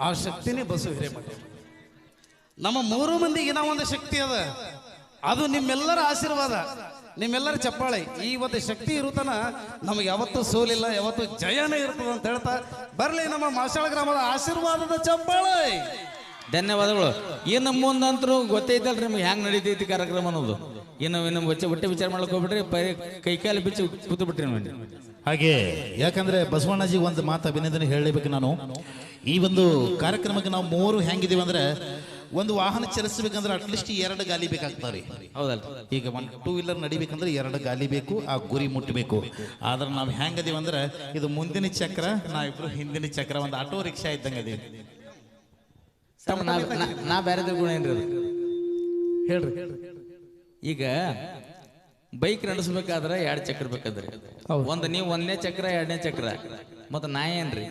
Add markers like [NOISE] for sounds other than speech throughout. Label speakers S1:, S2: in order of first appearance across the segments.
S1: ಆ ಶಕ್ತಿನೇ ಬಸವ ಹಿರೇಮಠ ನಮ್ಮ ಮೂರು ಮಂದಿಗೆ ನಾವು ಒಂದು ಶಕ್ತಿ ಅದ. ಅದು ನಿಮ್ಮೆಲ್ಲರ ಆಶೀರ್ವಾದ, ನಿಮ್ಮೆಲ್ಲರ ಚಪ್ಪಾಳೆ. ಈ ಒಂದು ಶಕ್ತಿ ಇರುತ್ತನ ನಮಗೆ ಯಾವತ್ತೂ ಸೋಲಿಲ್ಲ, ಯಾವತ್ತೂ ಜಯನೇ ಇರ್ತದೆ ಅಂತ ಹೇಳ್ತಾ ಬರಲಿ ನಮ್ಮ ಮಾಸಾಳ ಗ್ರಾಮದ ಆಶೀರ್ವಾದದ ಚಪ್ಪಾಳೆ.
S2: ಧನ್ಯವಾದಗಳು. ಇನ್ನು ಮುಂದಂತರೂ ಗೊತ್ತೈತಲ್ರಿ ನಿಮ್ಗೆ ಹೆಂಗ್ ನಡೀತೈತಿ ಕಾರ್ಯಕ್ರಮ ಅನ್ನೋದು. ಇನ್ನು ಇನ್ನು ಹೊಟ್ಟೆ ಹೊಟ್ಟೆ ವಿಚಾರ ಮಾಡಕ್ ಹೋಗ್ಬಿಟ್ರಿ ಬರೀ ಕೈ ಕಾಲು ಬಿಚ್ಚಿ ಕೂತು ಬಿಟ್ರಿ ನೋಡಿ
S3: ಹಾಗೆ ಯಾಕಂದ್ರೆ ಬಸವಣ್ಣಜಿ ಒಂದು ಮಾತು ಅಭಿನಂದನೆ ಹೇಳಬೇಕು ನಾನು. ಈ ಒಂದು ಕಾರ್ಯಕ್ರಮಕ್ಕೆ ನಾವು ಮೂರು ಹೆಂಗಿದೀವಿ ಅಂದ್ರೆ ಒಂದು ವಾಹನ ಚಲಿಸಬೇಕಂದ್ರೆ ಅಟ್ಲೀಸ್ಟ್ ಎರಡು ಗಾಲಿ ಬೇಕಾಗ್ತಾವ್ರಿ
S2: ಹೌದಲ್ಲ
S3: ಈಗ ಒನ್ ಟೂ ವೀಲರ್ ನಡಿಬೇಕಂದ್ರೆ ಎರಡು ಗಾಲಿ ಬೇಕು ಆ ಗುರಿ ಮುಟ್ಟಬೇಕು ಆದ್ರೆ ನಾವು ಹೆಂಗದೀವಿ ಅಂದ್ರೆ ಇದು ಮುಂದಿನ ಚಕ್ರ ನಾವಿಬ್ರು ಹಿಂದಿನ ಚಕ್ರ ಒಂದು ಆಟೋ ರಿಕ್ಷಾ ಇದ್ದಂಗೆ ಅದೀವಿ
S2: ತಮ್ಮ ನಾ ನಾ- ನಾ ಬೇರೆ ಗುಣ ಏನ್ರಿ ಅದು?
S1: ಹೇಳ್ರಿ.
S2: ಈಗ ಬೈಕ್ ನಡೆಸ್ಬೇಕಾದ್ರೆ ಎರಡು ಚಕ್ರ ಬೇಕಾದ್ರಿ. ಒಂದು ನೀವು ಒಂದನೇ ಚಕ್ರ ಎರಡನೇ ಚಕ್ರ. ಮತ್ತೆ ನಾ ಏನ್ರಿ?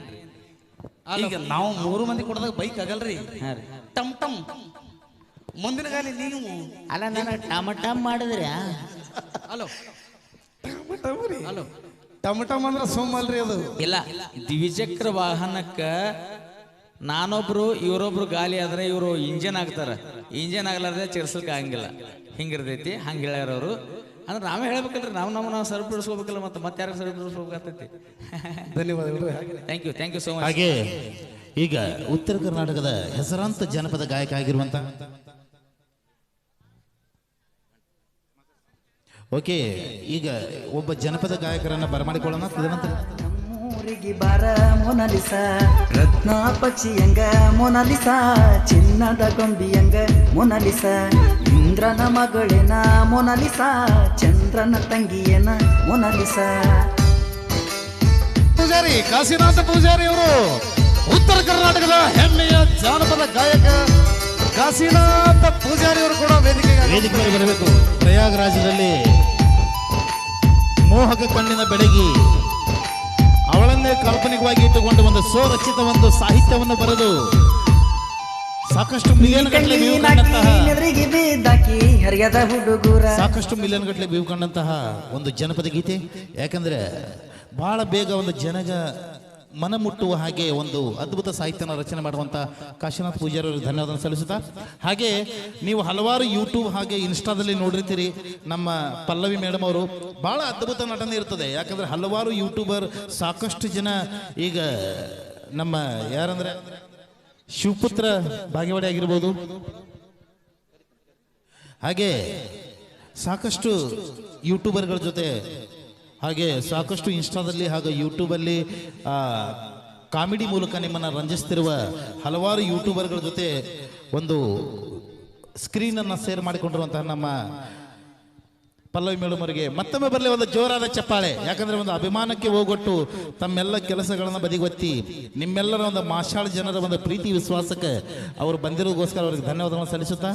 S1: ಈಗ ನಾವು ಮೂರು ಮಂದಿ ಕೊಡದಾಗ ಬೈಕ್ ಆಗಲ್ರಿ?
S2: ಹಾ ರೀ.
S1: ಟಮ್ ಟಮ್. ಮುಂದಿನ ಗಾಲಿ ನೀವು.
S2: ಅಲ್ಲ ನಾನು ಟಮ ಟಮ್ ಮಾಡಿದ್ರಿ
S1: ಹಲೋ ಹಲೋ ಟಮಟಮ್ ಟಮ್ ಅಂದ್ರೆ ಸುಮ್ಮಲ್ರಿ ಅದು.
S2: ಇಲ್ಲ ದ್ವಿಚಕ್ರ ವಾಹನಕ್ಕ ನಾನೊಬ್ರು ಇವರೊಬ್ರು ಗಾಲಿ ಆದ್ರೆ ಇವರು ಇಂಜನ್ ಆಗ್ತಾರೆ ಇಂಜನ್ ಆಗ್ಲಾರ್ದೆ ಚರ್ಸಲ್ಕ ಆಗಂಗಿಲ್ಲ. ಹಿಂಗಿರ್ತೈತಿ ಹಂಗೆ ಹೇಳ್ಯಾರವರು. ಅಂದ್ರೆ ನಾವೇ ಹೇಳ್ಬೇಕಲ್ರಿ ನಾವು ನಾವು ನಾವು ಸರಿಪಡಿಸ್ಕೋಬೇಕಲ್ಲ ಮತ್ತೆ ಮತ್ತೆ ಯಾರು ಸರಿಪಡಿಸ್ಕೋಬೇಕಾಗ್ತೈತಿ
S1: ಧನ್ಯವಾದಗಳು.
S2: Thank you thank you so much
S3: ಹಾಗೆ ಈಗ ಉತ್ತರ ಕರ್ನಾಟಕದ ಹೆಸರಾಂತ ಜನಪದ ಗಾಯಕ ಆಗಿರುವಂತ. ಓಕೆ ಈಗ ಒಬ್ಬ ಜನಪದ ಗಾಯಕರನ್ನ ಬರಮಾಡಿಕೊಳ್ಳೋಣ. ತದನಂತರ
S4: ನಮ್ಮೂರಿಗೆ ಬಾರ ಮೊನಲಿಸ. ರತ್ನ ಪಕ್ಷಿಯಂಗ ಮೊನಲಿಸ. ಚಿನ್ನದ ಗೊಂಬಿಯಂಗ ಮೊನಲಿಸ. ಇಂದ್ರನ ಮಗಳೇನ ಮೊನಲಿಸ. ಚಂದ್ರನ ತಂಗಿಯನ ಮೊನಲಿಸ.
S1: ಪೂಜಾರಿ ಕಾಶಿನಾಥ ಪೂಜಾರಿ ಅವರು ಉತ್ತರ ಕರ್ನಾಟಕದ ಹೆಮ್ಮೆಯ ಜಾನಪದ ಗಾಯಕ ಕಾಶಿನಾಥ ಪೂಜಾರಿ ಅವರು ಕೂಡ ವೇದಿಕೆ
S3: ವೇದಿಕೆ ಮೇಲೆ ಬರಬೇಕು. ಪ್ರಯಾಗರಾಜದಲ್ಲಿ ಮೋಹಕ ಕಣ್ಣಿನ ಬೆಳಗಿ ಅವಳನ್ನೇ ಕಾಲ್ಪನಿಕವಾಗಿ ಇಟ್ಟುಕೊಂಡು ಒಂದು ಸ್ವರಚಿತ ಒಂದು ಸಾಹಿತ್ಯವನ್ನು ಬರೆದು ಸಾಕಷ್ಟು ಮಿಲಿಯನ್ ಗಟ್ಟಲೆ ಬೀವು ಕಂಡಂತಹ ಸಾಕಷ್ಟು ಮಿಲಿಯನ್ ಗಟ್ಟಲೆ ಬೀವು ಕಂಡಂತಹ ಒಂದು ಜನಪದ ಗೀತೆ. ಯಾಕಂದ್ರೆ ಬಹಳ ಬೇಗ ಒಂದು ಜನಗ ಮನ ಮುಟ್ಟುವ ಹಾಗೆ ಒಂದು ಅದ್ಭುತ ಸಾಹಿತ್ಯನ ರಚನೆ ಮಾಡುವಂತ ಕಾಶಿನಾಥ್ ಪೂಜಾರಿ ಅವರಿಗೆ ಧನ್ಯವಾದ ಸಲ್ಲಿಸುತ್ತಾ. ಹಾಗೆ ನೀವು ಹಲವಾರು ಯೂಟ್ಯೂಬ್ ಹಾಗೆ ಇನ್ಸ್ಟಾದಲ್ಲಿ ನೋಡಿರ್ತೀರಿ ನಮ್ಮ ಪಲ್ಲವಿ ಮೇಡಮ್ ಅವರು. ಬಹಳ ಅದ್ಭುತ ನಟನೆ ಇರ್ತದೆ. ಯಾಕಂದ್ರೆ ಹಲವಾರು ಯೂಟ್ಯೂಬರ್ ಸಾಕಷ್ಟು ಜನ ಈಗ ನಮ್ಮ ಯಾರಂದ್ರೆ ಶಿವಪುತ್ರ ಭಾಗ್ಯವಾಡಿ ಆಗಿರ್ಬೋದು. ಹಾಗೆ ಸಾಕಷ್ಟು ಯೂಟ್ಯೂಬರ್ಗಳ ಜೊತೆ ಹಾಗೆ ಸಾಕಷ್ಟು ಇನ್ಸ್ಟಾದಲ್ಲಿ ಹಾಗೂ ಯೂಟ್ಯೂಬಲ್ಲಿ ಕಾಮಿಡಿ ಮೂಲಕ ನಿಮ್ಮನ್ನು ರಂಜಿಸ್ತಿರುವ ಹಲವಾರು ಯೂಟ್ಯೂಬರ್ಗಳ ಜೊತೆ ಒಂದು ಸ್ಕ್ರೀನನ್ನು ಶೇರ್ ಮಾಡಿಕೊಂಡಿರುವಂತಹ ನಮ್ಮ ಪಲ್ಲವಿ ಮೇಡಮ್ ಅವರಿಗೆ ಮತ್ತೊಮ್ಮೆ ಬರಲಿ ಒಂದು ಜೋರಾದ ಚಪ್ಪಾಳೆ. ಯಾಕಂದ್ರೆ ಒಂದು ಅಭಿಮಾನಕ್ಕೆ ಹೋಗೊಟ್ಟು ತಮ್ಮೆಲ್ಲ ಕೆಲಸಗಳನ್ನು ಬದಿಗೊತ್ತಿ, ನಿಮ್ಮೆಲ್ಲರ ಒಂದು ಮಾಷಾಳ ಜನರ ಒಂದು ಪ್ರೀತಿ ವಿಶ್ವಾಸಕ್ಕೆ ಅವರು ಬಂದಿರೋದಕ್ಕೋಸ್ಕರ ಅವರಿಗೆ ಧನ್ಯವಾದಗಳನ್ನು ಸಲ್ಲಿಸುತ್ತಾ?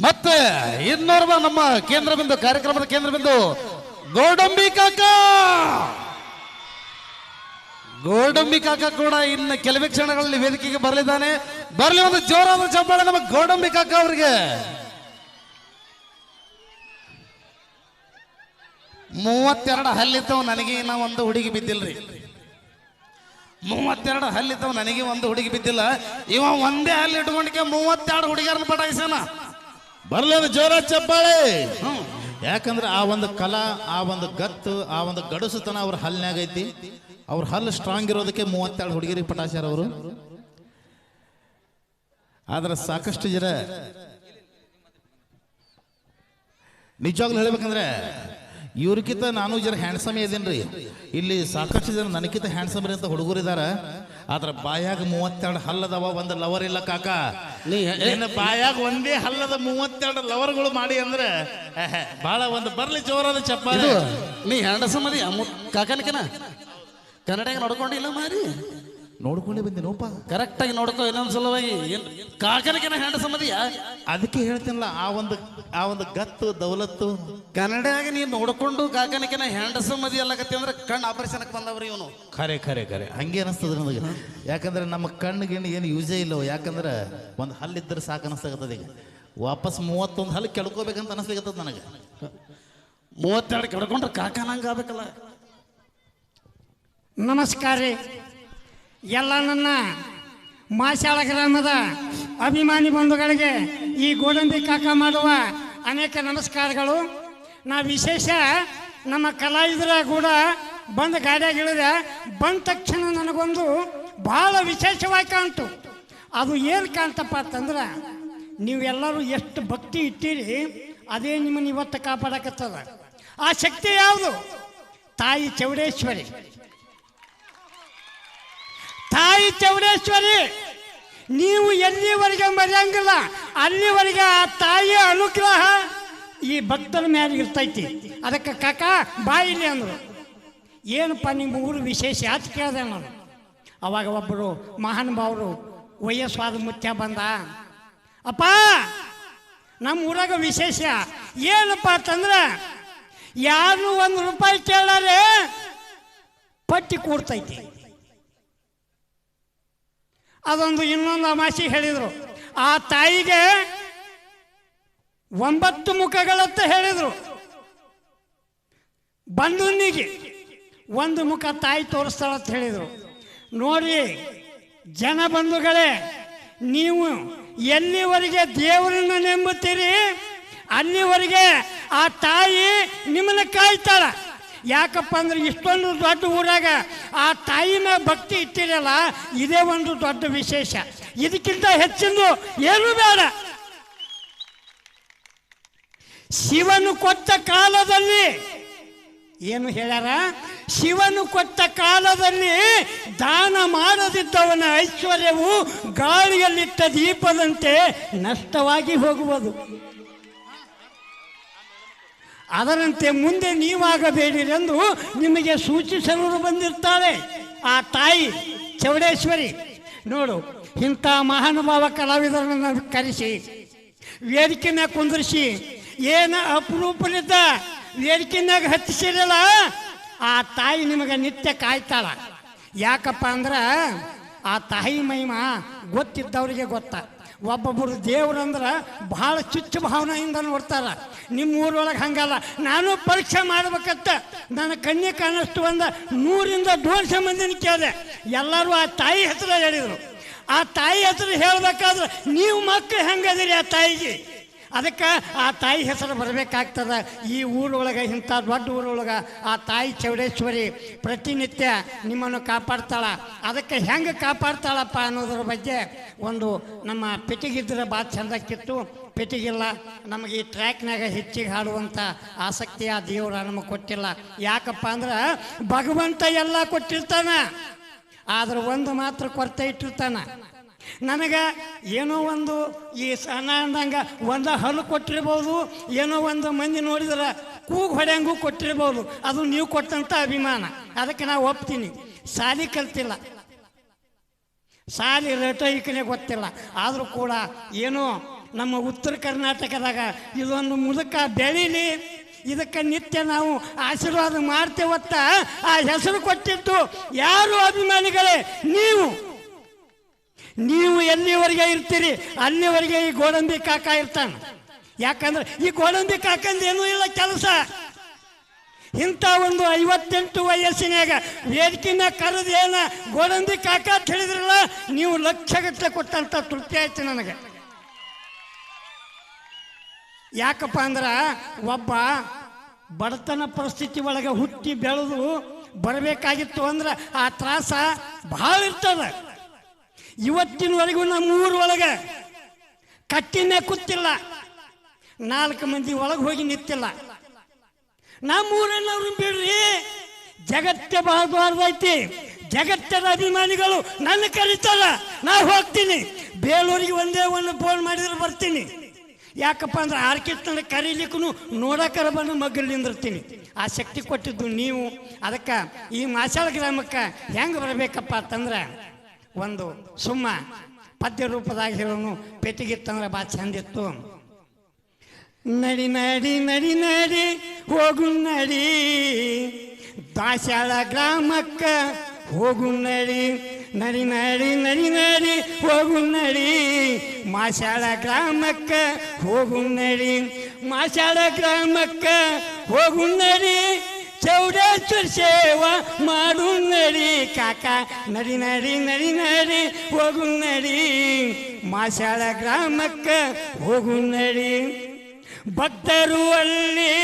S1: ಮತ್ತೆ ಇನ್ನೋರ್ವ ನಮ್ಮ ಕೇಂದ್ರ ಬಿಂದು ಕಾರ್ಯಕ್ರಮದ ಕೇಂದ್ರ ಬಿಂದು ಗೋಡಂಬಿ ಕಾಕ! ಗೋಡಂಬಿ ಕಾಕ ಕೂಡ ಇನ್ನು ಕೆಲವೇ ಕ್ಷಣಗಳಲ್ಲಿ ವೇದಿಕೆಗೆ ಬರಲಿದ್ದಾನೆ. ಬರಲಿ ಒಂದು ಜೋರಾದ ಚಪ್ಪಾಳೆ ನಮ್ಮ ಗೋಡಂಬಿ ಕಾಕ ಅವರಿಗೆ. ಮೂವತ್ತೆರಡು ಹಲ್ಲಿದ್ದವು, ನನಗೆ ಇನ್ನ ಒಂದು ಹುಡುಗಿ ಬಿದ್ದಿಲ್ರಿ. ಮೂವತ್ತೆರಡು ಹಲ್ಲಿದ್ದವು, ನನಗೆ ಒಂದು ಹುಡುಗಿ ಬಿದ್ದಿಲ್ಲ. ಇವ ಒಂದೇ ಹಲ್ಲಿ ಇಟ್ಕೊಂಡ್ಕೆ ಮೂವತ್ತೆರಡು ಹುಡುಗಿಯರನ್ನ ಪಟಾಯಿಸೋಣ
S3: ಬರಲಿ ಜೋರ ಚಪ್ಪಾಳೆ. ಯಾಕಂದ್ರೆ ಆ ಒಂದು ಕಲಾ ಆ ಒಂದು ಗತ್ತು ಆ ಒಂದು ಗಡಸುತನ ಅವ್ರ ಹಲ್ನ್ಯಾಗ ಐತಿ. ಅವ್ರ ಹಲ್ಲು ಸ್ಟ್ರಾಂಗ್ ಇರೋದಕ್ಕೆ ಮೂವತ್ತೆರಡು ಹುಡುಗಿರಿ ಪಟಾಚಾರ ಅವರು. ಆದ್ರೆ ಸಾಕಷ್ಟು ಜನ ನಿಜವಾಗ್ಲೂ ಹೇಳ್ಬೇಕಂದ್ರೆ ಇವ್ರಕ್ಕಿಂತ ನಾನು ಜರ ಹ್ಯಾಂಡ್ಸಮ್ ಇದೇನ್ರಿ. ಇಲ್ಲಿ ಸಾಕಷ್ಟು ಜನ ನನಗಿಂತ ಹ್ಯಾಂಡ್ಸಮ್ ಅಂತ ಹುಡುಗರು ಇದ್ದಾರೆ ಆದ್ರೆ ಬಾಯಾಗ ಮೂವತ್ತೆರಡು ಹಲ್ಲದವ ಒಂದು ಲವರ್ ಇಲ್ಲ ಕಾಕ. ನಿನ್ನ ಬಾಯಾಗ ಒಂದೇ ಹಲ್ಲದ ಮೂವತ್ತೆರಡು ಲವರ್ಗಳು ಮಾಡಿ ಅಂದ್ರೆ ಬಹಳ ಒಂದು ಬರ್ಲಿ ಜೋರಾದ ಚಪ್ಪಾಳೆ.
S1: ನೀ ಹ್ಯಾಂಡ್ಸಮ್ ಅದಿ ಕಾಕನಕನ? ಕನ್ನಡ ನೋಡ್ಕೊಂಡಿಲ್ಲ ಮಾರಿ?
S3: ನೋಡ್ಕೊಂಡೇ ಬಂದಿನೋಪ
S1: ಕರೆಕ್ಟ್ ಆಗಿ ನೋಡ್ಕೋ ಇನ್ನೊಂದ್ ಸಲುವಾಗಿ. ಏನ್ ಹೆಂಡ ಸಮಧಿಯ
S3: ಅದಕ್ಕೆ ಹೇಳ್ತೀನಲ್ಲ ಆ ಒಂದು ಆ ಒಂದು ಗತ್ತು ದೌಲತ್ತು.
S1: ಕನ್ನಡಾಗ ನೀನ್ ನೋಡ್ಕೊಂಡು ಕಾಕನಿಕೆನ ಹೆಂಡ ಮದಿ ಅಲ್ಲಕತ್ತಿ ಅಂದ್ರೆ ಕಣ್ಣು ಆಪರೇಷನ್ಗೆ ಬಂದವ್ರಿ ಇವನು.
S3: ಖರೆ ಖರೆ ಖರೆ. ಹಂಗೆ ಅನಿಸ್ತದ ನನಗೆ. ಯಾಕಂದ್ರೆ ನಮ್ಮ ಕಣ್ಣು ಗಿಣ್ಣು ಏನು ಯೂಸೇ ಇಲ್ಲ ಯಾಕಂದ್ರೆ ಒಂದು ಹಲ್ಲಿದ್ದರೆ ಸಾಕು ಅನಿಸ್ತಾಗತ್ತದ ಈಗ. ವಾಪಸ್ ಮೂವತ್ತೊಂದು ಹಲ್ಲು ಕೆಳ್ಕೋಬೇಕಂತ ಅನಿಸ್ಲಿಕ್ಕತ್ತದ ನನಗೆ.
S1: ಮೂವತ್ತೆರಡು ಕೆಡ್ಕೊಂಡ್ರೆ ಕಾಕನಂಗಾಗಬೇಕಲ್ಲ
S5: ನಮಸ್ಕಾರ ರೀ. ಎಲ್ಲ ನನ್ನ ಮಾಶಾಳ ಗ್ರಾಮದ ಅಭಿಮಾನಿ ಬಂಧುಗಳಿಗೆ ಈ ಗೋಡಂಬಿ ಕಾಕ ಮಾಡುವ ಅನೇಕ ನಮಸ್ಕಾರಗಳು. ನಾ ವಿಶೇಷ ನಮ್ಮ ಕಲಾವಿದರ ಕೂಡ ಬಂದು ಗಾಡಿಯಾಗಿ ಇಳಿದೆ ಬಂದ ತಕ್ಷಣ ನನಗೊಂದು ಭಾಳ ವಿಶೇಷವಾಗಿ ಕಾಣ್ತು. ಅದು ಏನು ಕಾಣ್ತಪ್ಪ ಅಂತಂದ್ರೆ ನೀವೆಲ್ಲರೂ ಎಷ್ಟು ಭಕ್ತಿ ಇಟ್ಟಿರಿ, ಅದೇ ನಿಮ್ಮನ್ನು ಇವತ್ತು ಕಾಪಾಡಕತ್ತದ. ಆ ಶಕ್ತಿ ಯಾವುದು? ತಾಯಿ ಚೌಡೇಶ್ವರಿ. ತಾಯಿ ಚೌಡೇಶ್ವರಿ, ನೀವು ಎಲ್ಲಿವರೆಗೆ ಮರೆಯಂಗಿಲ್ಲ, ಅಲ್ಲಿವರೆಗೆ ಆ ತಾಯಿಯ ಅನುಗ್ರಹ ಈ ಭಕ್ತರ ಮೇಲೆ ಇರ್ತೈತಿ. ಅದಕ್ಕೆ ಕಾಕ, ಬಾಯಿಲಿ ಅಂದರು. ಏನಪ್ಪ ನಿಮ್ಮ ಊರು ವಿಶೇಷ ಯಾಕೆ ಕೇಳಿದೆ ನಾನು. ಅವಾಗ ಒಬ್ಬರು ಮಹಾನುಭಾವರು ವಯಸ್ಸಾದ ಮುತ್ಯ ಬಂದ. ಅಪ್ಪ, ನಮ್ಮ ಊರಾಗ ವಿಶೇಷ ಏನಪ್ಪ ಅಂತಂದ್ರೆ, ಯಾರು ಒಂದು ರೂಪಾಯಿ ಕೇಳಾರೆ ಪಟ್ಟಿ ಕೂಡ್ತೈತಿ. ಅದೊಂದು ಇನ್ನೊಂದು ಅಮಾಸಿ ಹೇಳಿದರು. ಆ ತಾಯಿಗೆ ಒಂಬತ್ತು ಮುಖಗಳತ್ತ ಹೇಳಿದರು. ಬಂಧುನಿಗೆ ಒಂದು ಮುಖ ತಾಯಿ ತೋರಿಸ್ತಾಳಂತ ಹೇಳಿದರು. ನೋಡಿ ಜನ ಬಂಧುಗಳೇ, ನೀವು ಎಲ್ಲಿವರೆಗೆ ದೇವರನ್ನ ನೆಂಬುತ್ತೀರಿ? ಅಲ್ಲಿವರೆಗೆ ಆ ತಾಯಿ ನಿಮ್ಮನ್ನ ಕಾಯ್ತಾಳ. ಯಾಕಪ್ಪ ಅಂದ್ರೆ ಇಷ್ಟೊಂದು ದೊಡ್ಡ ಊರಾಗ ಆ ತಾಯಿನ ಭಕ್ತಿ ಇಟ್ಟಿರಲ್ಲ, ಇದೇ ಒಂದು ದೊಡ್ಡ ವಿಶೇಷ. ಇದಕ್ಕಿಂತ ಹೆಚ್ಚಿಂದು ಏನು ಬೇಡ. ಶಿವನು ಕೊಟ್ಟ ಕಾಲದಲ್ಲಿ, ಏನು ಹೇಳ್ಯಾರ? ಶಿವನು ಕೊಟ್ಟ ಕಾಲದಲ್ಲಿ ದಾನ ಮಾಡದಿದ್ದವನ ಐಶ್ವರ್ಯವು ಗಾಳಿಯಲ್ಲಿಟ್ಟ ದೀಪದಂತೆ ನಷ್ಟವಾಗಿ ಹೋಗುವುದು. ಅದರಂತೆ ಮುಂದೆ ನೀವಾಗಬೇಡಿರೆಂದು ನಿಮಗೆ ಸೂಚಿಸಲು ಬಂದಿರ್ತಾಳೆ. ಆ ತಾಯಿ ಚೌಡೇಶ್ವರಿ, ನೋಡು, ಇಂಥ ಮಹಾನುಭಾವ ಕಲಾವಿದರನ್ನು ಕರೆಸಿ, ವೇದಿಕೆನ ಕುಂದ್ರಿಸಿ, ಏನು ಅಪರೂಪರಿದ್ದ ವೇದಿಕೆನಾಗ ಹತ್ತಿಸಿರಲ್ಲ? ಆ ತಾಯಿ ನಿಮಗೆ ನಿತ್ಯ ಕಾಯ್ತಾಳ. ಯಾಕಪ್ಪ ಅಂದ್ರೆ, ಆ ತಾಯಿ ಮಹಿಮಾ ಗೊತ್ತಿದ್ದವರಿಗೆ ಗೊತ್ತ. ಒಬ್ಬೊಬ್ಬರು ದೇವ್ರಂದ್ರೆ ಭಾಳ ಚುಚ್ಚು ಭಾವನೆಯಿಂದ ನೋಡ್ತಾರೆ. ನಿಮ್ಮ ಊರೊಳಗೆ ಹಂಗಲ್ಲ. ನಾನು ಪರೀಕ್ಷೆ ಮಾಡ್ಬೇಕತ್ತ. ನನ್ನ ಕಣ್ಣಿ ಕಾಣಷ್ಟು ಒಂದು ನೂರಿಂದ ದೋಷ ಮಂದಿನ ಕೇಳಿದೆ. ಎಲ್ಲರೂ ಆ ತಾಯಿ ಹೆಸರು ಹೇಳಿದರು. ಆ ತಾಯಿ ಹೆಸರು ಹೇಳಬೇಕಾದ್ರೆ ನೀವು ಮಕ್ಕಳು ಹೆಂಗದಿರಿ ಆ ತಾಯಿಗೆ? ಅದಕ್ಕೆ ಆ ತಾಯಿ ಹೆಸರು ಬರಬೇಕಾಗ್ತದ. ಈ ಊರೊಳಗೆ, ಇಂಥ ದೊಡ್ಡ ಊರೊಳಗೆ ಆ ತಾಯಿ ಚೌಡೇಶ್ವರಿ ಪ್ರತಿನಿತ್ಯ ನಿಮ್ಮನ್ನು ಕಾಪಾಡ್ತಾಳೆ. ಅದಕ್ಕೆ ಹೆಂಗೆ ಕಾಪಾಡ್ತಾಳಪ್ಪ ಅನ್ನೋದ್ರ ಬಗ್ಗೆ ಒಂದು ನಮ್ಮ ಪೆಟ್ಟಿಗಿದ್ರೆ ಭಾಳ ಚಂದಕ್ಕಿತ್ತು. ಪೆಟ್ಟಿಗಿಲ್ಲ ನಮಗೆ ಈ ಟ್ರ್ಯಾಕ್ನಾಗ ಹೆಚ್ಚಿಗೆ ಹಾಡುವಂಥ ಆಸಕ್ತಿ ಆ ದೇವರು ನಮಗೆ ಕೊಟ್ಟಿಲ್ಲ. ಯಾಕಪ್ಪ ಅಂದ್ರೆ ಭಗವಂತ ಎಲ್ಲ ಕೊಟ್ಟಿರ್ತಾನೆ. ಆದ್ರೆ ಒಂದು ಮಾತ್ರ ಕೊರತೆ ಇಟ್ಟಿರ್ತಾನ. ನನಗೆ ಏನೋ ಒಂದು ಈ ಸಣ್ಣ ಅಂದಂಗೆ ಒಂದು ಹಲ್ಲು ಕೊಟ್ಟಿರ್ಬೋದು, ಏನೋ ಒಂದು ಮಂದಿ ನೋಡಿದ್ರೆ ಕೂಗು ಹೊಡೆಯಂಗೂ ಕೊಟ್ಟಿರ್ಬೋದು. ಅದು ನೀವು ಕೊಟ್ಟಂಥ ಅಭಿಮಾನ. ಅದಕ್ಕೆ ನಾವು ಒಪ್ತೀನಿ. ಸಾಲಿ ಕಲ್ತಿಲ್ಲ. ಸಾಲಿ ಈಕನೆ ಗೊತ್ತಿಲ್ಲ. ಆದರೂ ಕೂಡ ಏನೋ ನಮ್ಮ ಉತ್ತರ ಕರ್ನಾಟಕದಾಗ ಇದೊಂದು ಮುದುಕ ಬೆಳೀಲಿ. ಇದಕ್ಕೆ ನಿತ್ಯ ನಾವು ಆಶೀರ್ವಾದ ಮಾಡ್ತೇವತ್ತ. ಆ ಹೆಸರು ಕೊಟ್ಟಿದ್ದು ಯಾರು ಅಭಿಮಾನಿಗಳೇ? ನೀವು. ನೀವು ಎಲ್ಲಿವರೆಗೆ ಇರ್ತೀರಿ, ಅಲ್ಲಿವರೆಗೆ ಈ ಗೋಡಂಬಿ ಕಾಕ ಇರ್ತಾನೆ. ಯಾಕಂದ್ರೆ ಈ ಗೋಡಂಬಿ ಏನೂ ಇಲ್ಲ ಕೆಲಸ. ಇಂಥ ಒಂದು ಐವತ್ತೆಂಟು ವಯಸ್ಸಿನಾಗ ವೇದಿಕೆನ ಕರೆದು ಏನ ಗೋಡಂಬಿ ಕಾಕ ಅಂತ ಹೇಳಿದ್ರಲ್ಲ, ನೀವು ಲಕ್ಷಗಟ್ಟಲೆ ಕೊಟ್ಟಂತ ತೃಪ್ತಿ ಆಯ್ತು ನನಗೆ. ಯಾಕಪ್ಪ ಅಂದ್ರೆ ಒಬ್ಬ ಬಡತನ ಪರಿಸ್ಥಿತಿ ಒಳಗೆ ಹುಟ್ಟಿ ಬೆಳೆದು ಬರಬೇಕಾಗಿತ್ತು ಅಂದ್ರೆ ಆ ತ್ರಾಸ ಭಾಳ ಇರ್ತದೆ. ಇವತ್ತಿನವರೆಗೂ ನಮ್ಮ ಊರೊಳಗೆ ಕಟ್ಟಿನೇ ಕೂತಿಲ್ಲ. ನಾಲ್ಕು ಮಂದಿ ಒಳಗೆ ಹೋಗಿ ನಿಂತಿಲ್ಲ. ನಮ್ಮ ಊರನ್ನವ್ರು ಬಿಡ್ರಿ. ಜಗತ್ತೇ ಬಹದವಾರ್ದೈತಿ ಜಗತ್ತದ ಅಭಿಮಾನಿಗಳು ನನ್ನ ಕರೀತಾರ. ನಾ ಹೋಗ್ತೀನಿ. ಬೇಲೂರಿಗೆ ಒಂದೇ ಒಂದು ಫೋನ್ ಮಾಡಿದ್ರೆ ಬರ್ತೀನಿ. ಯಾಕಪ್ಪ ಅಂದ್ರೆ ಆರ್ಕೆಸ್ಟ್ರ ಕರೀಲಿಕ್ಕೂ ನೋಡಕರ ಬಂದು ಮಗ್ಗಲ್ ನಿಂದಿರ್ತೀನಿ. ಆ ಶಕ್ತಿ ಕೊಟ್ಟಿದ್ದು ನೀವು. ಅದಕ್ಕೆ ಈ ಮಾಸಾಳ ಗ್ರಾಮಕ್ಕೆ ಹೆಂಗೆ ಬರಬೇಕಪ್ಪ ಅಂತಂದ್ರೆ ಒಂದು ಸುಮ್ಮ ಪದ್ಯ ರೂಪದಾಗ ಹೇಳೋನು ಪೆಟ್ಟಿಗಿತ್ತಂದ್ರೆ ಭಾಳ ಚಂದಿತ್ತು. ನಡಿ ನಡಿ ನಡಿ ನಡಿ, ಹೋಗು ನಡಿ. ದಾಸ್ಯಾಳ ಗ್ರಾಮಕ್ಕ ಹೋಗು ನಡಿ. ನಡಿ ನಡಿ ನಡಿ ನಡಿ, ಹೋಗು ನಡಿ. ಮಾಶಾಳ ಗ್ರಾಮಕ್ಕ ಹೋಗು ನಡಿ. ಮಾಶಾಳ ಗ್ರಾಮಕ್ಕ ಹೋಗು ನಡಿ. ಚೌಡೇಶ್ವರ ಸೇವಾ ಮಾಡು ನಡಿ ಕಾಕ. ನಡಿ ನಡಿ ನಡಿ ನಡಿ ಹೋಗು ನಡಿ ಮಾಸಾಳ ಗ್ರಾಮಕ್ಕ ಹೋಗು ನಡಿ ಭಕ್ತರು ಅಲ್ಲಿ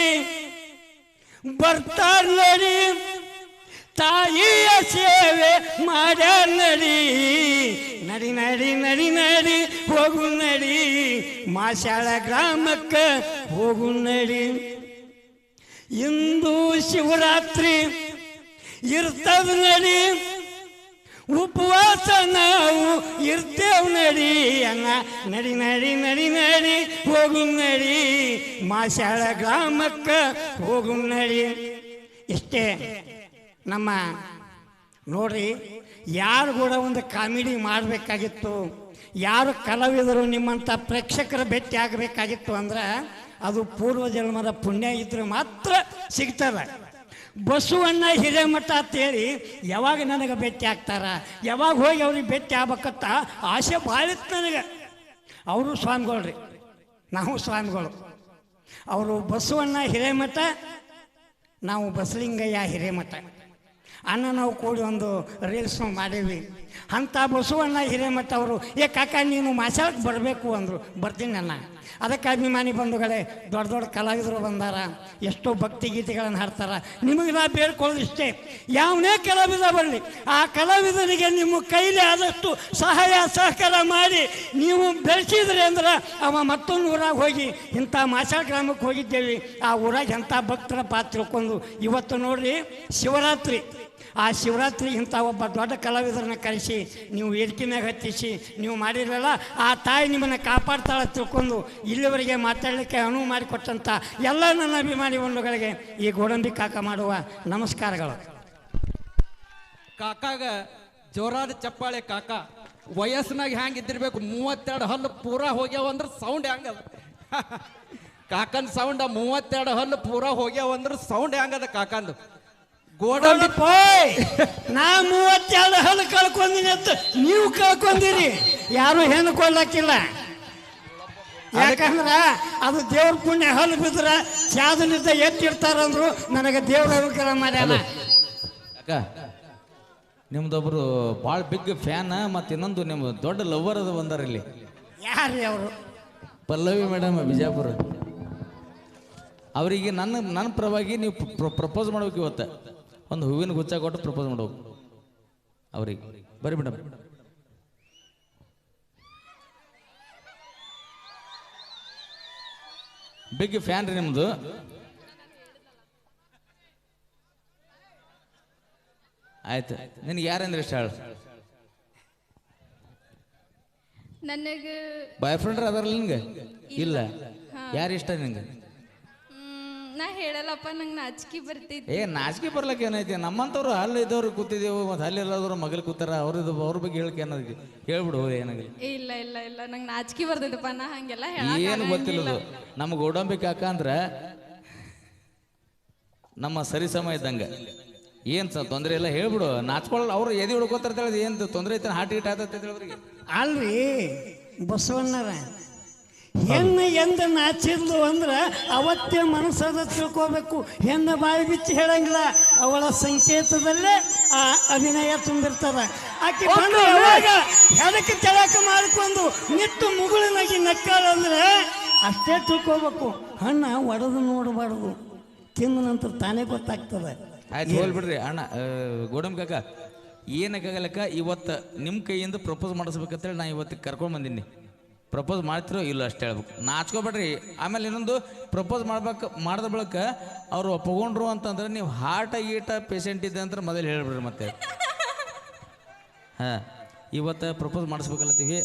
S5: ಬರ್ತಾರ ನಡಿ. ತಾಯಿಯ ಸೇವೆ ಮಾಡ ನಡಿ. ನಡಿ ನಡಿ ನಡಿ ನಡಿ ಹೋಗು ನಡಿ ಮಾಸಾಳ ಗ್ರಾಮಕ್ಕ ಹೋಗು ನಡಿ ಇಂದು ಶಿವರಾತ್ರಿ ಇರ್ತದ ನಡಿ. ಉಪವಾಸ ನಾವು ಇರ್ತೇವ್ ನಡಿ ಅಣ್ಣ. ನಡಿ ನಡಿ ನಡಿ ನಡಿ, ಹೋಗು ನಡಿ. ಮಾಶಾಳ ಗ್ರಾಮಕ್ಕ ಹೋಗು ನಡಿ. ಇಷ್ಟೇ ನಮ್ಮ ನೋಡ್ರಿ, ಯಾರು ಕೂಡ ಒಂದು ಕಾಮಿಡಿ ಮಾಡಬೇಕಾಗಿತ್ತು. ಯಾರು ಕಲಾವಿದರು ನಿಮ್ಮಂಥ ಪ್ರೇಕ್ಷಕರ ಭೇಟಿ ಆಗಬೇಕಾಗಿತ್ತು ಅಂದ್ರೆ ಅದು ಪೂರ್ವ ಜನ್ಮದ ಪುಣ್ಯ ಇದ್ರೆ ಮಾತ್ರ ಸಿಗ್ತದೆ. ಬಸವಣ್ಣ ಹಿರೇಮಠ ಅಂತೇಳಿ ಯಾವಾಗ ನನಗೆ ಭೇಟಿ ಆಗ್ತಾರ? ಯಾವಾಗ ಹೋಗಿ ಅವ್ರಿಗೆ ಭೇಟಿ ಆಗ್ಬೇಕಂತ ಆಸೆ ಭಾಳ ಇತ್ತು ನನಗೆ. ಅವರು ಸ್ವಾಮಿಗಳ್ರಿ, ನಾವು ಸ್ವಾಮಿಗಳು. ಅವರು ಬಸವಣ್ಣ ಹಿರೇಮಠ, ನಾವು ಬಸಲಿಂಗಯ್ಯ ಹಿರೇಮಠ. ಅನ್ನ ನಾವು ಕೂಡಿ ಒಂದು ರೀಲ್ಸ್ ಮಾಡೀವಿ ಅಂಥ ಬಸವಣ್ಣ ಹಿರೇಮಠ ಅವರು, ಏ ಕಾಕ, ನೀನು ಮಾಸಾಳಕ್ಕೆ ಬರಬೇಕು ಅಂದರು. ಬರ್ತೀನಿ ಅಣ್ಣ. ಅದಕ್ಕೆ ಅಭಿಮಾನಿ ಬಂಧುಗಳೇ, ದೊಡ್ಡ ದೊಡ್ಡ ಕಲಾವಿದರು ಬಂದಾರ. ಎಷ್ಟೋ ಭಕ್ತಿ ಗೀತೆಗಳನ್ನು ಹಾಡ್ತಾರ. ನಿಮಗೆ ನಾ ಬೇಡ್ಕೊಳ್ಳೋದು ಇಷ್ಟೇ. ಯಾವನೇ ಕಲಾವಿದ ಬರಲಿ ಆ ಕಲಾವಿದರಿಗೆ ನಿಮ್ಮ ಕೈಲಿ ಆದಷ್ಟು ಸಹಾಯ, ಸಹಕಾರ ಮಾಡಿ ನೀವು ಬೆಳೆಸಿದ್ರಿ ಅಂದ್ರೆ ಅವ ಮತ್ತೊಂದು ಊರಾಗ ಹೋಗಿ ಇಂಥ ಮಾಸಾಳ ಗ್ರಾಮಕ್ಕೆ ಹೋಗಿದ್ದೇವೆ. ಆ ಊರಾಗ ಎಂಥ ಭಕ್ತರ ಪಾತ್ರ ತಿಳ್ಕೊಂಡು ಇವತ್ತು ನೋಡ್ರಿ, ಶಿವರಾತ್ರಿ. ಆ ಶಿವರಾತ್ರಿ ಇಂಥ ಒಬ್ಬ ದೊಡ್ಡ ಕಲಾವಿದರನ್ನ ಕರೆಸಿ, ನೀವು ವೇದಿಕೆ ಮ್ಯಾಗ ಹತ್ತಿಸಿ, ನೀವು ಮಾಡಿರಲ್ಲ, ಆ ತಾಯಿ ನಿಮ್ಮನ್ನು ಕಾಪಾಡ್ತಾಳೆ ತಿಳ್ಕೊಂಡು ಇಲ್ಲಿವರೆಗೆ ಮಾತಾಡಲಿಕ್ಕೆ ಅನುವು ಮಾಡಿಕೊಟ್ಟಂಥ ಎಲ್ಲ ನನ್ನ ಅಭಿಮಾನಿ ಬಂಧುಗಳಿಗೆ ಈ ಗೋಡಂಬಿ ಕಾಕ ಮಾಡುವ ನಮಸ್ಕಾರಗಳು.
S6: ಕಾಕಾಗ ಜೋರಾದ ಚಪ್ಪಾಳೆ ಕಾಕ, ವಯಸ್ಸಿನಾಗ ಹ್ಯಾಂಗ ಇದ್ದಿರ್ಬೇಕು, ಮೂವತ್ತೆರಡು ಹಲ್ಲು ಪೂರ ಹೋಗ್ಯಾವ ಅಂದ್ರೆ ಸೌಂಡ್ ಹೆಂಗದ [LAUGHS] ಕಾಕನ್ ಸೌಂಡ ಮೂವತ್ತೆರಡು ಹಲ್ಲು ಪೂರ ಹೋಗ್ಯಾವ ಅಂದ್ರೆ ಸೌಂಡ್ ಹೆಂಗದ ಕಾಕಂದು? ಗೋಡಂಬಿ
S5: ಪೋಯ್! ನಾ ಮೂವತ್ತೆರಡು ಹಲ್ಲು ಕಳ್ಕೊಂಡಿನಿ ಅಂತ ನೀವು ಕಳ್ಕೊಂಡಿರಿ ಯಾರು ಹೆಣ್ಣು ಕೊಡ್ಲಕ್ಕಿಲ್ಲ. ಯಾಕಂದ್ರ ಅದು ದೇವ್ರ ಪುಣ್ಯ ಹಲ್ ಬಿದ್ರ ಚಾದನಿಂದ ಎತ್ತಿರ್ತಾರಂದ್ರು ನನಗೆ ದೇವ್ರ ಅನುಗ್ರಹ ಮಾಡ್ಯಾನ.
S2: ಅಕ್ಕ ನಿಮ್ದೊಬ್ರು ಭಾಳ ಬಿಗ್ ಫ್ಯಾನ್ ಮತ್ತೆ ಇನ್ನೊಂದು ನಿಮ್ಮ ದೊಡ್ಡ ಲವರ್ ಅದು ಬಂದಾರ ಇಲ್ಲಿ.
S5: ಯಾರ್ರಿ ಅವರು?
S2: ಪಲ್ಲವಿ ಮೇಡಮ್ ಬಿಜಾಪುರ. ಅವರಿಗೆ ನನ್ನ ನನ್ನ ಪರವಾಗಿ ನೀವು ಪ್ರಪೋಸ್ ಮಾಡ್ಬೇಕು ಇವತ್ತು. ಒಂದು ಹೂವಿನ ಗುಚ್ಚ ಕೊಟ್ಟು ಪ್ರಪೋಸ್ ಮಾಡೋದು ಅವ್ರಿಗೆ. ಬರ್ರಿ ಮೇಡಮ್. ಬಿಗ್ ಫ್ಯಾನ್ ರೀ ನಿಮ್ದು. ಆಯ್ತು. ನಿನಗೆ ಯಾರಂದ್ರೆ ಇಷ್ಟ ಹೇಳು.
S7: ನನಗೆ
S2: ಬಾಯ್ ಫ್ರೆಂಡ್ರ ಅದಾರಲ್ಲ ನಿಂಗೆ ಇಲ್ಲ. ಯಾರು ಇಷ್ಟ ನಿಂಗೆ
S7: ನಾ ಹೇಳಲ್ಲಪ್ಪ ನಂಗೆ ನಾಚಿಕೆ ಬರ್ತೈತಿ
S2: ಏ ನಾಚಿಕೆ ಬರ್ಲಕ್ಕೆ ಏನೈತಿ? ನಮ್ಮಂತವ್ರು ಅಲ್ಲಿ ಇದ್ದವ್ರು ಕೂತಿದ್ದೇವು ಮತ್ತು ಅಲ್ಲಿ ಎಲ್ಲಾದ್ರು ಮಗಲ್ ಕೂತಾರ ಅವ್ರದ್ದು ಅವ್ರ ಬಗ್ಗೆ ಹೇಳಕ್ಕೆ ಏನಾದ್ರು ಹೇಳ್ಬಿಡು ಏನಾಗಲಿ.
S7: ಏ ಇಲ್ಲ ಇಲ್ಲ ಇಲ್ಲ ನಂಗೆ ನಾಚಿಕೆ ಬರ್ತೈತಪ್ಪ ನಾ ಹಂಗೆಲ್ಲ
S2: ಏನು ಗೊತ್ತಿಲ್ಲದು. ನಮ್ಮ ಗೋಡಂಬಿ ಕಾಕ ಅಂದ್ರೆ ನಮ್ಮ ಸರಿಸಮ ಇದ್ದಂಗೆ. ಏನು ಸ ತೊಂದರೆ ಇಲ್ಲ ಹೇಳ್ಬಿಡು. ನಾಚ್ಕೊಳ್ಳಲ್ಲ ಅವ್ರು ಎದೆ ಹುಡ್ಕೋತಾರ ತಿಳಿದು ಏನು ತೊಂದರೆ ಐತೆ ಹಾರ್ಟ್ ಗೀಟ್ ಆತೈತೆ ಅವ್ರಿಗೆ.
S5: ಅಲ್ರಿ ಬಸವಣ್ಣರ ಹೆಣ್ಣು ಎಂದ ನಾಚಿದ್ಲು ಅಂದ್ರೆ ಅವತ್ತೇ ಮನಸ್ಸದ ತಿಳ್ಕೋಬೇಕು. ಹೆಣ್ಣು ಬಾಯಿ ಬಿಚ್ಚಿ ಹೇಳಂಗಿಲ್ಲ. ಅವಳ ಸಂಕೇತದಲ್ಲೇ ಆ ಅಭಿನಯ ತುಂಬಿರ್ತದ ಆಕೆ ಬಂದು ಹೆಡಕ್ಕೆ ತೆಳಕ ಮಾಡ್ಕೊಂಡು ನಿಟ್ಟು ಮುಗುಳಿನಾಗಿ ನಕ್ಕಾಳಂದ್ರೆ ಅಷ್ಟೇ ತಿಳ್ಕೋಬೇಕು. ಹಣ್ಣ ಒಡೆದು ನೋಡಬಾರ್ದು. ತಿಂದ ನಂತರ ತಾನೇ ಗೊತ್ತಾಗ್ತದೆ.
S2: ಆಯ್ತು ಹೇಳ್ಬಿಡ್ರಿ ಅಣ್ಣ ಗೋಡಂಬಿ ಕಾಕ ಏನಕ್ಕಾಗಲಕ್ಕ ಇವತ್ತು ನಿಮ್ಮ ಕೈಯಿಂದ ಪ್ರಪೋಸ್ ಮಾಡಿಸ್ಬೇಕಂತೇಳಿ ನಾ ಇವತ್ತು ಕರ್ಕೊಂಡು ಬಂದೀನಿ. ಪ್ರಪೋಸ್ ಮಾಡ್ತಿರೋ ಇಲ್ಲ ಅಷ್ಟು ಹೇಳ್ಬೇಕು. ನಾಚ್ಕೋಬೇಡ್ರಿ. ಆಮೇಲೆ ಇನ್ನೊಂದು, ಪ್ರಪೋಸ್ ಮಾಡ್ಬೇಕು, ಮಾಡಿದ ಬಳಿಕ ಅವ್ರು ಒಪ್ಕೊಂಡ್ರು ಅಂತಂದ್ರೆ ನೀವು ಹಾರ್ಟ ಗೀಟ ಪೇಷಂಟ್ ಇದೆ ಅಂತ ಮೊದಲು ಹೇಳ್ಬಿಡ್ರಿ ಮತ್ತೆ. ಹಾಂ, ಇವತ್ತು ಪ್ರಪೋಸ್ ಮಾಡಿಸ್ಬೇಕಲ್ಲತ್ತೀವಿ.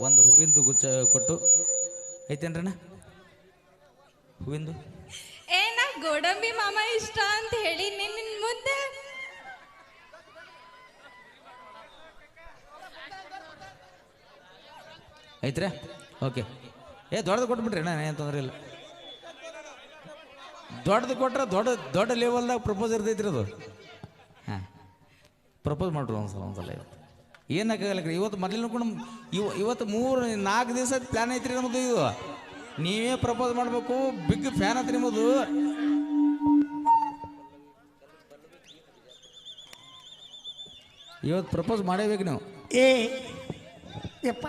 S2: ಒಂದು ಹೂವಿಂದು ಗುಚ್ಚ ಕೊಟ್ಟು. ಐತೇನ್ರಣ್ಣ? ಹೂವಿಂದು?
S7: ಏ ನಾ ಗೋಡಂಬಿ ಮಾಮ ಇಷ್ಟ ಅಂತ ಹೇಳಿ ನಿನ್ನ ಮುಂದೆ
S2: ಐತ್ರ? ಓಕೆ. ಏ, ದೊಡ್ಡದು ಕೊಟ್ಬಿಟ್ರಿ ಅಣ್ಣ, ಏನು ತೊಂದರೆ ಇಲ್ಲ. ದೊಡ್ಡದು ಕೊಟ್ರೆ ದೊಡ್ಡ ದೊಡ್ಡ ಲೆವೆಲ್ದಾಗ ಪ್ರಪೋಸ್ ಇರ್ತೈತ್ರಿ ಅದು. ಹಾಂ. ಪ್ರಪೋಸ್ ಮಾಡ್ರು ಒಂದ್ಸಲ ಒಂದ್ಸಲ ಇವತ್ತು. ಏನಾಗಲ್ಲ ರೀ ಇವತ್ತು ಮೊದಲಿನ ಕೂಡ ಇವ, ಇವತ್ತು ಮೂರು, ನಾಲ್ಕು ದಿವಸ ಪ್ಲ್ಯಾನ್ ಐತ್ರಿ ನಮ್ಮದು ಇದು. ನೀವೇ ಪ್ರಪೋಸ್ ಮಾಡಬೇಕು ಬಿಗ್ ಫ್ಯಾನ್ ಐತ್ರಿ ನಿಮ್ಮದು ಇವತ್ತು ಪ್ರಪೋಸ್ ಮಾಡೇಬೇಕು ನೀವು.
S5: ಏ, ಯಪ್ಪ.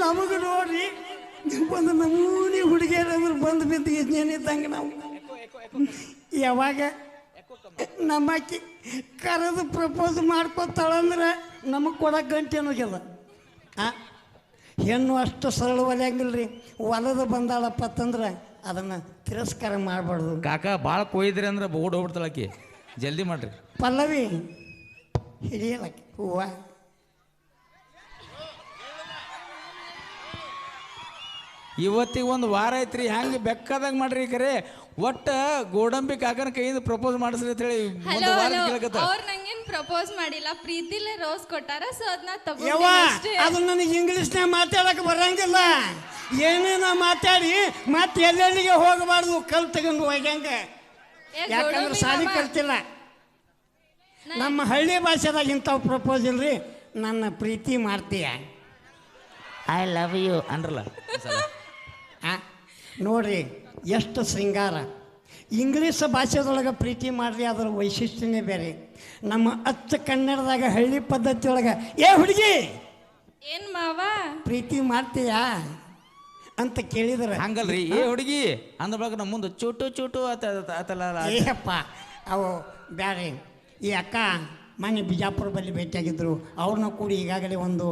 S5: ನಮಗೆ ನೋಡ್ರಿ ಒಂದು ನಮೂನಿ ಹುಡುಗಿಯರು ಅಂದ್ರೆ ಬಂದು ಬಿದ್ದು ಇದ್ದಂಗೆ ನಾವು. ಯಾವಾಗ? ನಮ್ಮಕ್ಕಿ ಕರೆದು ಪ್ರಪೋಸ್ ಮಾಡ್ಕೊತಾಳಂದ್ರೆ ನಮಗೆ ಕೊಡಕ್ಕೆ ಗಂಟೆ ಅನ್ನೋಗಿಲ್ಲ ಆ? ಹೆಣ್ಣು ಅಷ್ಟು ಸರಳ ಒಲೆಯಂಗಿಲ್ಲ ರೀ ಹೊಲದ ಬಂದಾಳಪ್ಪ ಅಂತಂದ್ರೆ ಅದನ್ನು ತಿರಸ್ಕಾರ ಮಾಡಬಾರ್ದು.
S2: ಕಾಕ ಭಾಳ ಕೊಯ್ದ್ರಿ ಅಂದ್ರೆ ಬೋಡ್ ಹೋಗ್ಬಿಡ್ತಾಳಕಿ ಜಲ್ದಿ ಮಾಡ್ರಿ.
S5: ಪಲ್ಲವಿ ಹಿಡಿಯಲಕ್ಕೆ ಹೂವ.
S2: ಇವತ್ತಿಗೆ ಒಂದು ವಾರ ಐತ್ರಿ ಹೆಂಗೆ ಬೆಕ್ಕದಾಗ ಮಾಡ್ರಿ ಕರೆ? ಒಟ್ಟ ಗೋಡಂಬಿ ಕಾಕನ ಕೈಯಿಂದ ಪ್ರಪೋಸ್ ಮಾಡಿಸ್ರಿ ಅಂತ ಹೇಳಿ ಒಂದು ವಾರ ಕೇಳಕತ್ತ.
S7: ಅವ್ರು ನಂಗೇನ್ ಪ್ರಪೋಸ್ ಮಾಡಿಲ್ಲ. ಪ್ರೀತಿಲೇ ರೋಸ್ ಕೊಟ್ಟಾರ ಸೊ ಅದನ್ನ
S5: ಯವ್ವ ಅದು ನನಗೆ ಇಂಗ್ಲೀಷ್ನಾಗ ಮಾತಾಡಕ್ಕೆ ಬರಂಗಿಲ್ಲ. ಏನೇನ ಮಾತಾಡಿ ಮತ್ತೆ ಎಲ್ಲೆಲ್ಲಿಗೆ ಹೋಗಬಾರ್ದು ಕಲ್ ತಗೊಂಡು ಹೋಗ್ಯಂಗ. ಯಾಕಂದ್ರೆ ಸಾಲಿ. ಕಲ್ತಿಲ್ಲ. ನಮ್ಮ ಹಳ್ಳಿ ಭಾಷೆದಾಗ ಇಂಥವು ಪ್ರಪೋಸ್ ಇಲ್ರಿ. ನನ್ನ ಪ್ರೀತಿ ಮಾಡ್ತೀಯ.
S2: ಐ ಲವ್ ಯು ಅಂದ್ರಲ್ಲ
S5: ನೋಡ್ರಿ ಎಷ್ಟು ಶೃಂಗಾರ. ಇಂಗ್ಲೀಷ್ ಭಾಷೆದೊಳಗೆ ಪ್ರೀತಿ ಮಾಡ್ರಿ ಅದರ ವೈಶಿಷ್ಟ್ಯನೇ ಬೇರೆ. ನಮ್ಮ ಅಚ್ಚ ಕನ್ನಡದಾಗ ಹಳ್ಳಿ ಪದ್ಧತಿ ಒಳಗೆ ಏ ಹುಡುಗಿ!
S7: ಏನ್ ಮಾವ?
S5: ಪ್ರೀತಿ ಮಾಡ್ತೀಯಾ? ಅಂತ ಕೇಳಿದ್ರೆ.
S2: ಹಂಗಲ್ರಿ ಏ ಹುಡುಗಿ! ಅಂದ ಬಳಕ ನಮ್ಮ ಮುಂದೆ ಚೂಟು ಚೂಟು ಆತ ಆತಲ್ಲ
S5: ಏಯಪ್ಪ ಅವು ಬ್ಯಾರೆ. ಈ ಅಕ್ಕ ಮನೆ ಬಿಜಾಪುರ ಬಳಿ ಭೇಟಿಯಾಗಿದ್ರು. ಅವ್ರನ್ನ ಕೂಡಿ ಈಗಾಗಲೇ ಒಂದು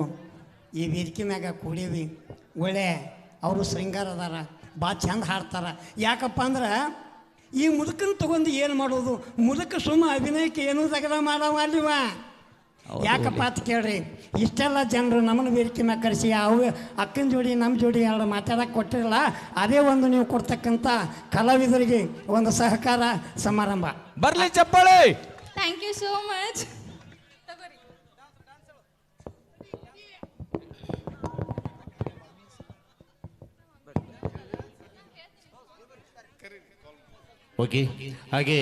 S5: ಈ ವೇದಿಕೆ ಮ್ಯಾಗ ಕೂಡೀವಿ ಒಳ್ಳೆ ಅವರು ಶೃಂಗಾರ ಅದಾರ ಭಾಳ ಚಂದ ಹಾಡ್ತಾರ. ಯಾಕಪ್ಪ ಅಂದ್ರೆ ಈ ಮುದುಕನ ತಗೊಂಡು ಏನು ಮಾಡೋದು? ಮುದುಕ ಸುಮ್ಮ ಅಭಿನಯಕ್ಕೆ ಏನೂ ತಗದ ಮಾಡವ ಅಲ್ಲಿವ ಯಾಕಪ್ಪ ಅಂತ ಕೇಳ್ರಿ ಇಷ್ಟೆಲ್ಲ ಜನರು ನಮ್ಮನ್ನು ವೇದಿಕೆ ಮ್ಯಾಗ ಕರೆಸಿ ಅವು ಅಕ್ಕನ ಜೋಡಿ ನಮ್ಮ ಜೋಡಿ ಎರಡು ಮಾತಾಡೋಕೆ ಕೊಟ್ಟಿರಲ್ಲ ಅದೇ ಒಂದು ನೀವು ಕೊಡ್ತಕ್ಕಂಥ ಕಲಾವಿದರಿಗೆ ಒಂದು ಸಹಕಾರ ಸಮಾರಂಭ.
S2: ಬರಲಿ ಚಪ್ಪಾಳೆ!
S7: Thank you so much
S3: okay ಹಾಗೆ